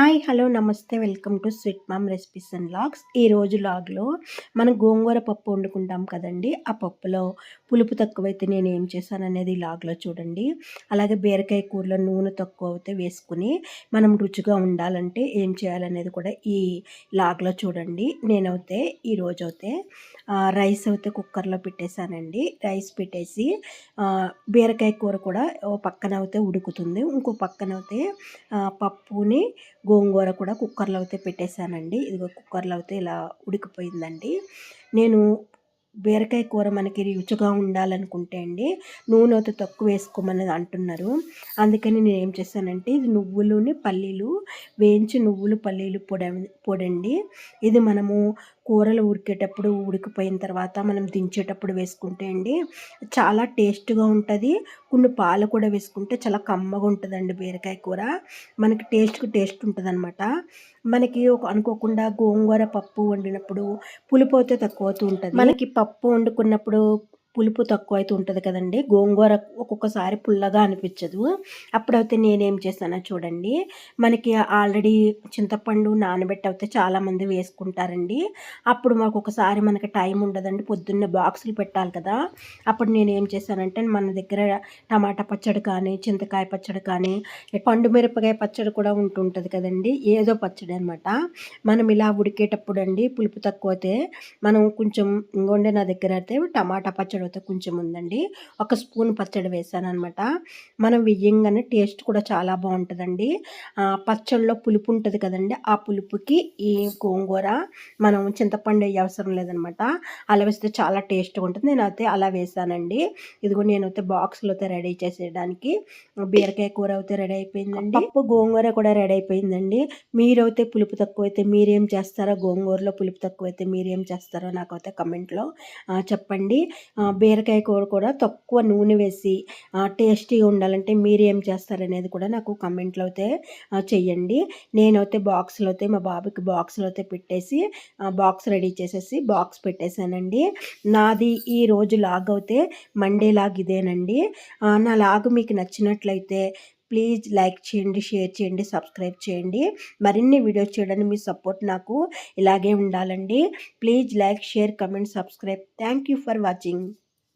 Hi hello namaste welcome to Sweet Mom Recipes and Vlogs. ఈరోజు లాగ్లో మనం గోంగూర పప్పు వండుకుంటాం కదండి. ఆ పప్పులో పులుపు తక్కువైతే నేను ఏం చేశాను అనేది లాగ్లో చూడండి. అలాగే బీరకాయ కూరలో నూనె తక్కువ అయితే వేసుకుని మనం రుచిగా ఉండాలంటే ఏం చేయాలనేది కూడా ఈ లాగ్లో చూడండి. నేనైతే ఈరోజు అయితే రైస్ అయితే కుక్కర్లో పెట్టేశానండి. రైస్ పెట్టేసి బీరకాయ కూర కూడా ఓ పక్కన అయితే ఉడుకుతుంది. ఇంకో పక్కన అయితే పప్పుని గోంగూర కూడా కుక్కర్లో అయితే పెట్టేశానండి. ఇదిగో కుక్కర్లో అయితే ఇలా ఉడికిపోయిందండి. నేను బీరకాయ కూర మనకి రుచిగా ఉండాలనుకుంటే అండి నూనె అయితే తక్కువ వేసుకోమని అంటున్నారు. అందుకని నేను ఏం చేశానంటే ఇది నువ్వులుని పల్లీలు వేయించి నువ్వులు పల్లీలు పొడ పొడండి. ఇది మనము కూరలు ఉడికేటప్పుడు ఉడికిపోయిన తర్వాత మనం దించేటప్పుడు వేసుకుంటే అండి చాలా టేస్ట్గా ఉంటుంది. కొన్ని పాలు కూడా వేసుకుంటే చాలా కమ్మగా ఉంటుందండి బీరకాయ కూర. మనకి టేస్ట్కి టేస్ట్ ఉంటుంది అనమాట మనకి ఒక అనుకోకుండా గోంగూర పప్పు వండినప్పుడు పులిపోతే తక్కువ అవుతూ ఉంటుంది. మనకి పప్పు వండుకున్నప్పుడు పులుపు తక్కువ అయితే ఉంటుంది కదండి. గోంగూర ఒక్కొక్కసారి పుల్లగా అనిపించదు. అప్పుడైతే నేనేం చేశానో చూడండి. మనకి ఆల్రెడీ చింతపండు నానబెట్టి అయితే చాలామంది వేసుకుంటారండి. అప్పుడు మాకు ఒకసారి మనకి టైం ఉండదండి. పొద్దున్నే బాక్సులు పెట్టాలి కదా. అప్పుడు నేను ఏం చేశానంటే మన దగ్గర టమాటా పచ్చడి కానీ చింతకాయ పచ్చడి కానీ పండు మిరపకాయ పచ్చడి కూడా ఉంటుంటుంది కదండి. ఏదో పచ్చడి అనమాట మనం ఇలా ఉడికేటప్పుడు అండి పులుపు తక్కువ అయితే మనం కొంచెం ఇంకొండే నా దగ్గర అయితే టమాటా పచ్చడి పచ్చడి అయితే కొంచెం ఉందండి. ఒక స్పూన్ పచ్చడి వేసాను అనమాట మనం వెయ్యంగానే టేస్ట్ కూడా చాలా బాగుంటుందండి. పచ్చడిలో పులుపు ఉంటుంది కదండి ఆ పులుపుకి ఈ గోంగూర మనం చింతపండు వేయ అవసరం లేదనమాట అలా వేస్తే చాలా టేస్ట్గా ఉంటుంది. నేనైతే అలా వేసానండి. ఇదిగో నేనైతే బాక్స్లో అయితే రెడీ చేసేయడానికి బీరకాయ కూర అయితే రెడీ అయిపోయిందండి. పప్పు గోంగూర కూడా రెడీ అయిపోయిందండి. మీరైతే పులుపు తక్కువ అయితే మీరేం చేస్తారో గోంగూరలో పులుపు తక్కువ అయితే మీరేం చేస్తారో నాకైతే కమెంట్లో చెప్పండి. బీరకాయ కూర కూడా తక్కువ నూనె వేసి టేస్టీగా ఉండాలంటే మీరు ఏం చేస్తారనేది కూడా నాకు కమెంట్లో అయితే చెయ్యండి. నేనైతే బాక్స్లో అయితే మా బాబుకి బాక్స్లో అయితే పెట్టేసి బాక్స్ రెడీ చేసేసి బాక్స్ పెట్టేశానండి. నాది ఈ రోజు లాగ్ అయితే మండే లాగ్ ఇదేనండి. నా లాగ్ మీకు నచ్చినట్లయితే ప్లీజ్ లైక్ చేయండి షేర్ చేయండి సబ్స్క్రైబ్ చేయండి. మరిన్ని వీడియోస్ చేయడానికి మీ సపోర్ట్ నాకు ఇలాగే ఉండాలండి. Please like share comment subscribe. Thank you for watching.